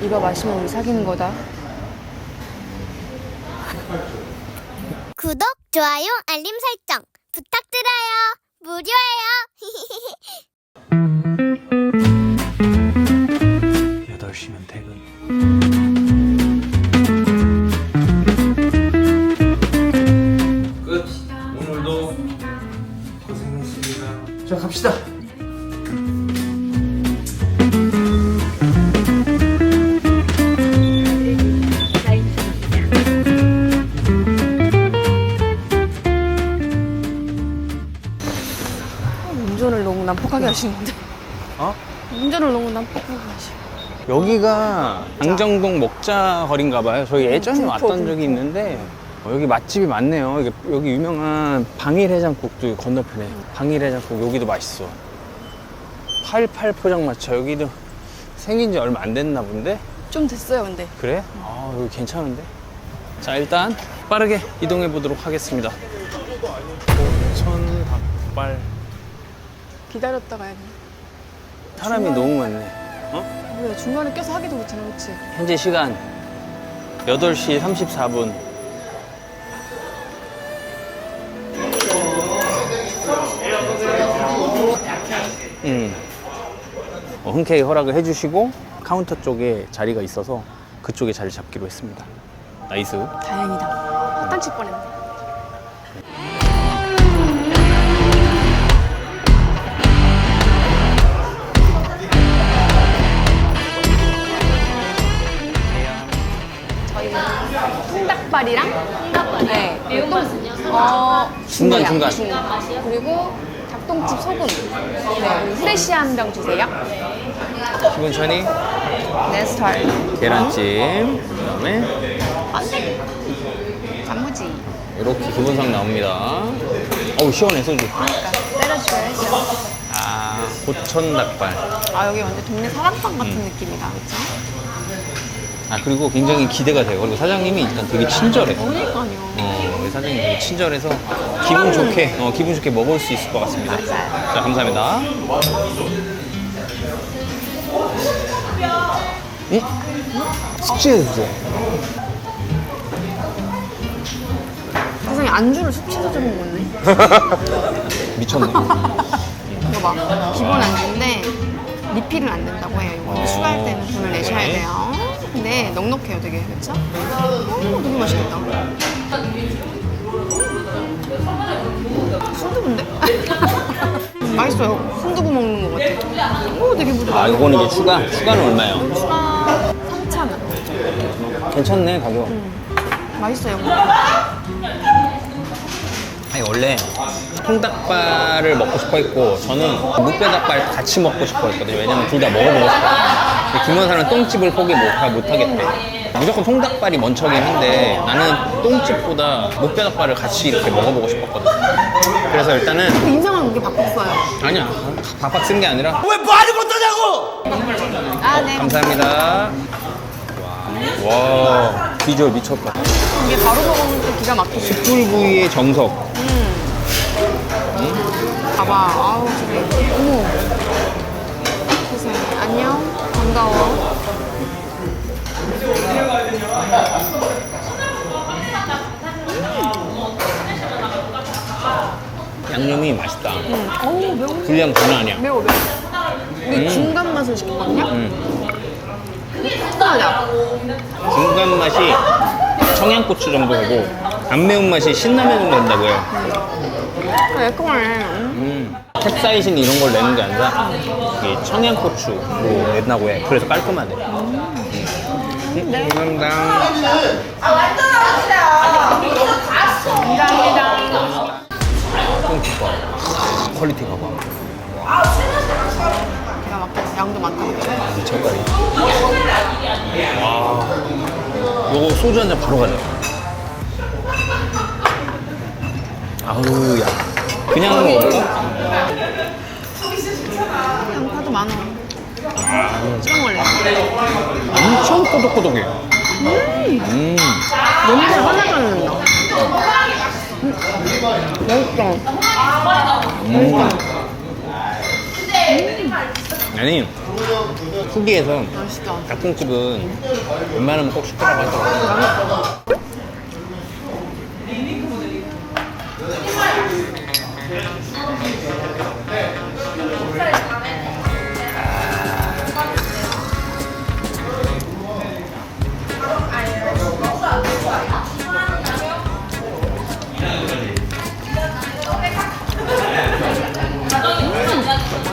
이거 마시면 우리 사귀는 거다. 구독, 좋아요, 알림 설정 부탁드려요. 무료예요. 8시면 퇴근. 끝. 오늘도 고생했습니다. 자, 갑시다. 난폭하게 하시는데. 어? 운전을 너무 난폭하게 하시. 여기가 ang정동 먹자 거리인가 봐요. 저희 예전에 공포, 왔던 공포. 적이 있는데 어, 여기 맛집이 많네요. 여기, 여기 유명한 방일 해장국도 건너편에 방일 해장국 여기도 맛있어. 88 포장마차 여기도 생긴 지 얼마 안 됐나 본데? 좀 됐어요, 근데. 그래? 아 여기 괜찮은데? 자 일단 빠르게 이동해 보도록 하겠습니다. 오천 닭발 기다렸다가 해야 돼. 사람이 너무 많네. 왜 중간에 껴서 하기도 못하나, 그치? 현재 시간 8시 34분. 음. 어, 흔쾌히 허락을 해주시고 카운터 쪽에 자리가 있어서 그쪽에 자리 잡기로 했습니다. 나이스. 다행이다. 화땅 칠 뻔했네. 닭발이랑 네, 매운맛은요? 어, 중간, 중간. 그리고 닭똥집 소금. 네, 그리고 후레쉬 한병 주세요. 기분 천이 네, 스타일. 계란찜 그다음에 단무지. 이렇게 기본상 나옵니다. 어우 시원해 소주. 그러니까 때려줘야죠. 아 고천 닭발. 아 여기 완전 동네 사랑방 같은 음. 느낌이다, 그렇죠? 아 그리고 굉장히 기대가 돼요. 그리고 사장님이 일단 되게 친절해. 그러니까요. 어, 우리 사장님 되게 친절해서 기분 좋게, 어, 기분 좋게 먹을 수 있을 것 같습니다. 자, 감사합니다. 응? 숙취해주세요. 세상에 안주를 숙취해서 좀 먹네. 미쳤네. 이거 봐. 기본 안주인데 리필은 안 된다고 해요. 이거 어. 추가할 때는 돈을 내셔야 네. 돼요. 근데 넉넉해요, 되게 그렇죠? 오, 되게 맛있겠다. 순두부인데? 맛있어요. 순두부 먹는 것 같아. 오, 되게 부드러워. 아, 이거는 이제 추가? 추가는 얼마예요? 추가 3,000원. 괜찮네, 가격. 맛있어요. 아니, 원래 통닭발을 먹고 싶어 했고, 저는 무뼈닭발 같이 먹고 싶어 했거든요. 왜냐면 둘 다 먹어보고 싶어요. 김원사는 똥집을 포기 못, 못 하겠대. 무조건 통닭발이 먼저긴 한데, 나는 똥집보다 무뼈닭발을 같이 이렇게 먹어보고 싶었거든. 그래서 일단은, 그 인상은 그게 바꿨어요. 아니야. 박박 쓴 게 아니라, 아, 네. 감사합니다. 와, 와 비주얼 미쳤다. 이게 바로 먹으면 또 기가 막히죠. 숯불구이의 정석. 봐봐. 아우, 저게. 어머. 세상에. 안녕. 반가워. 양념이 맛있다. 응. 어우, 매워. 분량 장난 아니야. 매워, 매워. 우리 음. 중간 맛을 시켰거든요? 음. 하자. 중간 맛이 청양고추 정도 되고, 안 매운 맛이 신라면 정도 된다고 해요. 매콤하 음. 캡사이신 이런 걸 내는 게 아니라, 이게 청양고추로 낸다고 해. 그래서 깔끔하네. 음, 네. 감사합니다. 감사합니다. 똥집 봐. 퀄리티 봐봐. 기가 막혀. 양도 많다. 미쳤다리. 와. 요거 소주 한 잔 바로 가자. 아우, 야. 그냥 먹을까? 양파도 많아. 찍어 먹을래. 엄청 꼬독꼬독해. 음. 냄새 하나도 안 난다. 음. 맛있다. 음. 아니 후기에서 맛있다. 닭똥집은 웬만하면 꼭 시키라고 하더라고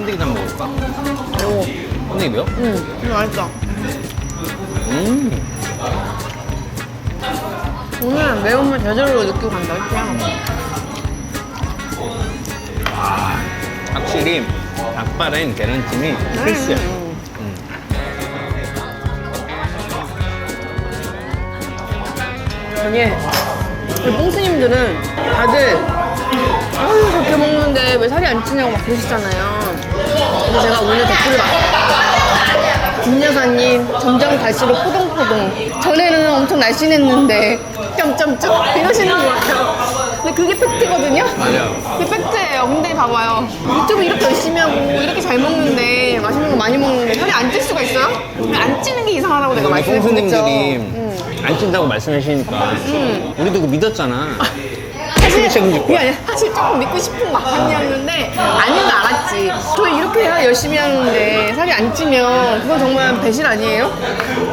번데기 좀 먹을까? 매워. 번데기 매워? 응, 근데 맛있다. 음 오늘 매운맛 제대로 느끼고 간다, 그냥. 확실히 닭발엔 계란찜이 필수야 음. 음. 우리 뽕스님들은 다들, 아유, 그렇게 먹는데 왜 살이 안 찌냐고 막 그러시잖아요. 근데 제가 오늘 댓글을 봤어요. 김 여사님, 점점 갈수록 포동포동. 전에는 엄청 날씬했는데, 점점점. 이러시는 것 같아요. 근데 그게 팩트거든요? 맞아요. 그게 팩트예요. 근데 봐봐요. 유튜브 이렇게 열심히 하고, 이렇게 잘 먹는데, 맛있는 거 많이 먹는데, 살이 안 찔 수가 있어요? 안 찌는 게 이상하다고 내가 말씀드렸죠. 콩수님들이 음. 안 찐다고 말씀하시니까 우리도 그 믿었잖아. 그게 아니라 사실 조금 믿고 싶은 마음이었는데 아닌 거 알았 지. 저 이렇게 해야 열심히 하는데 살이 안 찌면 그건 정말 배신 아니에요?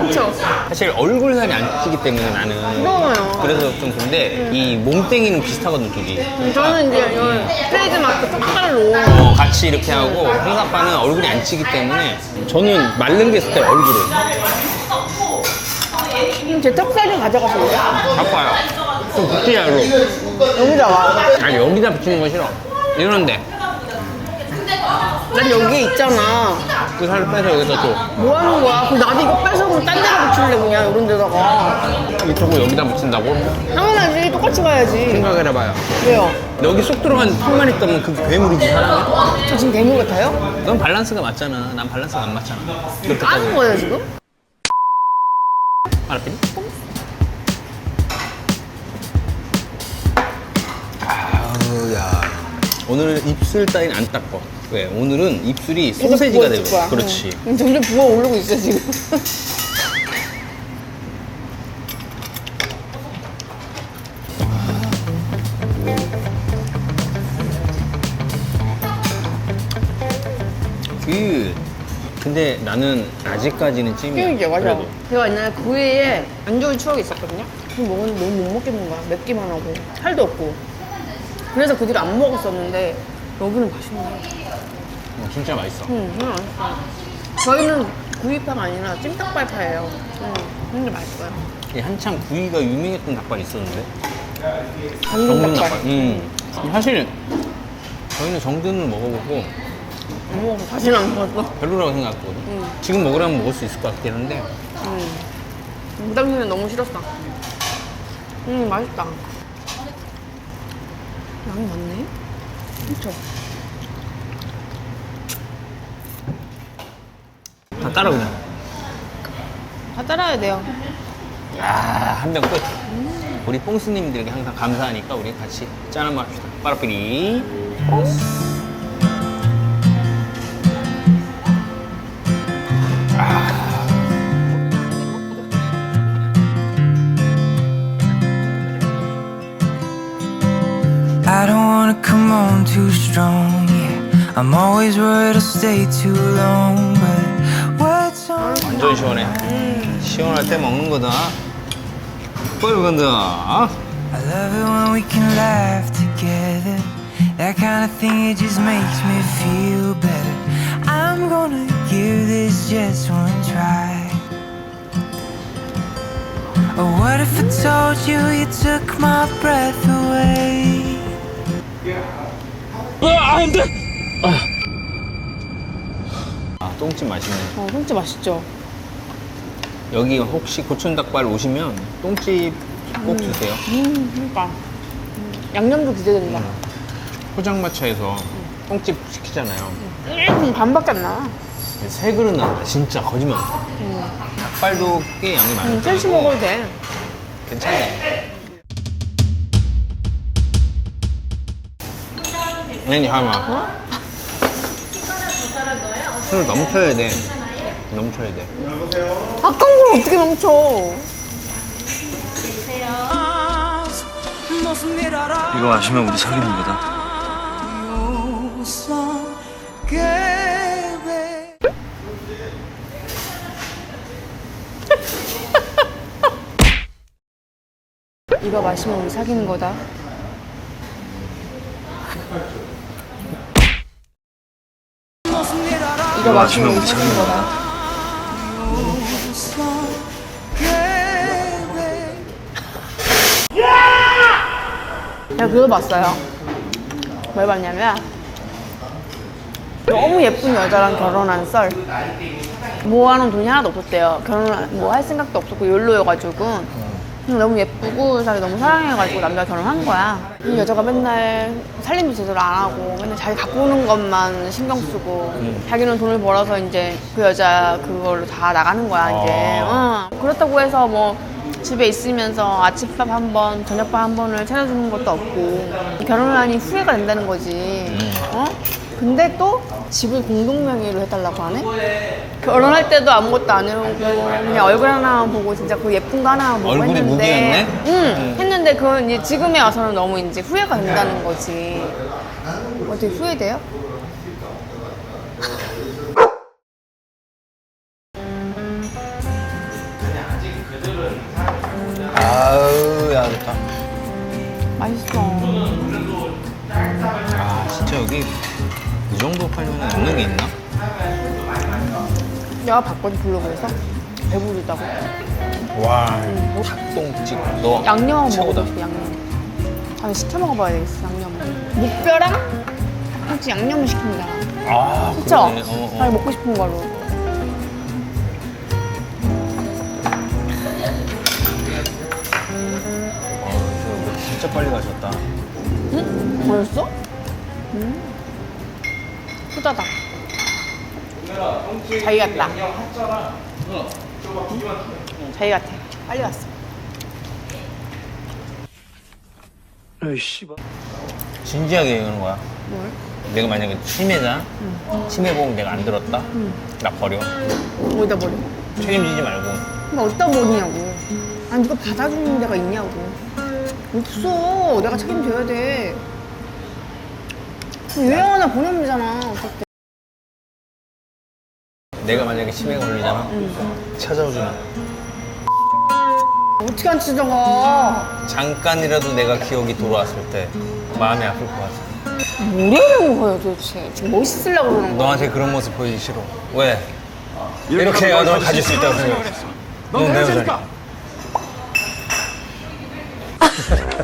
그렇죠. 사실 얼굴 살이 안 찌기 때문에 나는 그러나요. 그래서 좀 그런데 이 몸땡이는 비슷하거든 둘이 저는 이제 이런 트레이드 마크 턱발로 어, 같이 이렇게 하고 홍사빠는 얼굴이 안 찌기 때문에 저는 마른 게 있을 때 얼굴을 제 턱살 좀 가져가실래요? 갖고 와요 좀 붙이자로 여기다가. 아니 여기다 붙이는 거 싫어 이러는데 난 여기 있잖아. 그 살을 빼서 여기다 줘 뭐 하는 거야? 그럼 나도 이거 빼서 그럼 딴 데다 붙일래 그냥 이런 데다가. 이 저거 여기다 붙인다고? 당연하지. 똑같이 가야지. 생각을 해봐요 왜요? 여기 쏙 들어간 턱만 있다면 그 괴물이지 사람이? 저 지금 괴물 같아요? 넌 밸런스가 맞잖아 난 밸런스가 안 맞잖아 그렇게 까는 따지면. 거예요 지금? 알았니? 아우 야 오늘은 입술 따윈 안 닦어 왜? 오늘은 입술이 소세지가 되고 거야. 그렇지 응. 점점 부어 오르고 있어 지금. 그 근데 나는 아직까지는 찜이야 찌이죠 맞아. 그래도. 제가 옛날에 구이에 안 좋은 추억이 있었거든요. 그거 먹었는데 너무 못 먹겠는 거야. 맵기만 하고 살도 없고. 그래서 그 뒤로 안 먹었었는데 여기는 맛있네요. 어, 진짜 맛있어 응, 정말 맛있어요. 저희는 구이파가 아니라 찜닭발파예요. 응, 근데 맛있어요. 이 한참 구이가 유명했던 닭발이 있었는데 정든 닭발. 닭발 음. 사실 저희는 정든을 먹어보고 안 먹어서 다시는 안 먹었어. 별로라고 생각했거든 음. 지금 먹으라면 먹을 수 있을 것 같긴 한데 응. 그 당시에는 너무 싫었어. 음, 맛있다. 양이 많네? 그쵸? 다 따라 그냥 다 따라야 돼요. 아 한 병 끝. 우리 뽕스님들에게 항상 감사하니까 우리 같이 짠 한번 합시다. 빠라삐리. I don't wanna come on too strong, yeah. I'm always worried I'll stay too long, but what's on 완전 시원해. 시원할 때 먹는 거다. 뻘건다. I love it when we can laugh together. That kind of thing, it just makes me feel better. I'm gonna give this just one try. Or what if I told you you took my breath away? 아, 똥집 맛있네. 어, 솔직히 맛있죠? 여기 혹시 고촌닭발 오시면 똥집 꼭 주세요. 음, 그러니까. 음, 양념도 기대된다. 포장마차에서 똥집 시키잖아요. 음, 반밖에 안 나와. 세 그릇 나온다. 진짜 거짓말. 닭발도 꽤 양이 많아. 음, 셋이 먹어도 돼. 괜찮네. 하마. 술 넘쳐야 돼. 넘쳐야 돼. 아까운 걸 어떻게 멈춰? 이거 마시면 우리 사귀는 거다. 이거 마시면 우리 사귀는 거다. 이거 마시면 우리 사귀는 거다. 제가 그거 봤어요. 뭘 봤냐면 너무 예쁜 여자랑 결혼한 썰. 모아놓은 돈이 하나도 없었대요. 결혼 뭐 할 생각도 없었고 욜로여가지고 너무 예쁘고 자기 너무 사랑해가지고 남자가 결혼한 거야. 이 여자가 맨날 살림도 제대로 안 하고 맨날 자기 갖고 오는 것만 신경 쓰고 자기는 돈을 벌어서 이제 그 여자 그걸로 다 나가는 거야 이제. 어. 그렇다고 해서 뭐 집에 있으면서 아침밥 한 번, 저녁밥 한 번을 차려주는 것도 없고 결혼을 하니 후회가 된다는 거지. 어? 근데 또 집을 공동 명의로 해달라고 하네? 결혼할 때도 아무것도 안 해오고 그냥 얼굴 하나만 보고 진짜 그 예쁜 거 하나만 보고 얼굴이 했는데 무기였네? 응 했는데 그건 이제 지금에 와서는 너무 이제 후회가 된다는 거지 어떻게 후회돼요? 아우, 야, 좋다. 맛있어 아, 진짜 여기 이 정도 팔면 없는 게 있나? 내가 봤거든 블로그에서 배부르다고 와, 닭똥집. 너 양념 최고다. 먹어보고 싶어 양념 다음에 시켜 먹어봐야 되겠어 양념 목뼈랑 혹시 양념을 시킵니다 아, 그쵸? 그러네. 어, 어. 자기 먹고 싶은 걸로 어, 저 진짜 빨리 가셨다. 벌써? 음. 후다닥. 자기 같다. 응? 자기 같아. 빨리 왔어. 에이 씨발. 진지하게 얘기하는 거야. 뭘? 내가 만약에 치매자, 치매 보험 내가 안 들었다? 나 버려. 어디다 버려? 책임지지 말고. 근데 어디다 버리냐고. 아니, 누가 받아주는 데가 있냐고. 없어. 내가 책임져야 돼. 유행 하나 보내면 되잖아. 그때. 내가 만약에 치매가 걸리잖아? 찾아오잖아. 어떻게 안 찾아가? 잠깐이라도 내가 기억이 돌아왔을 때 마음이 아플 것 같아. 뭐라는 거야 도대체? 지금 멋있으려고 그러는 거야? 너한테 그런 모습 보이기 싫어. 왜? 이렇게 해야 널 가질 수 있다고 생각해. 넌내 여자니까.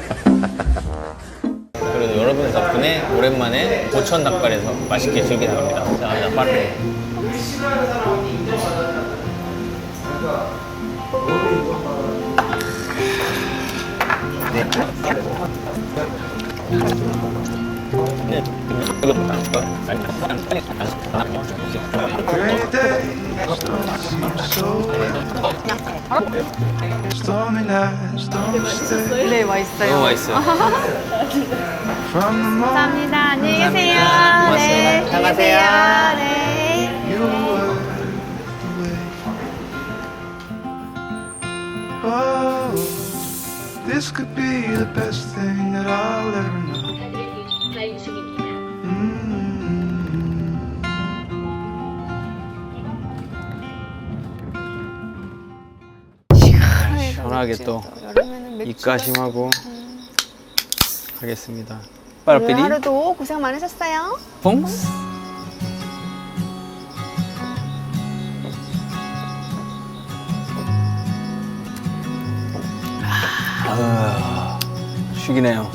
여러분 덕분에 오랜만에 고천 닭발에서 맛있게 즐기다 갑니다. 자, 자, 빠르게. 네. Stormy night, stormy day. 네 맛있어요. 너무 맛있어요. From the moment 감사합니다. 안녕히 계세요. 고맙습니다. 네. 안녕히 나가세요. 계세요. 네. you were away. Oh, this could be the best thing that I'll ever know. 시원하게 또 여름에는 맥주 입가심하고 하겠습니다. 오늘 빠르삐리 하루도 고생 많으셨어요. 뽕스. 아, 죽이네요.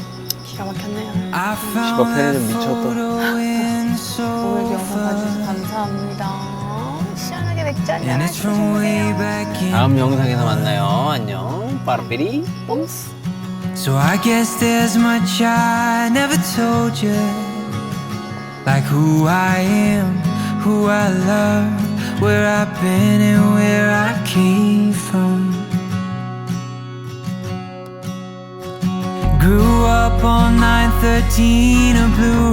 기가 막혔네요. I found that 미쳤다. 오늘도 영상 봐주셔서. 감사합니다. 시원하게 맥주 한잔 in. 다음 영상에서 만나요. 안녕. Barberini. So I guess there's much I never told you. Like who I am, who I love, where I've been and where I came from. Grew up on 913 a blue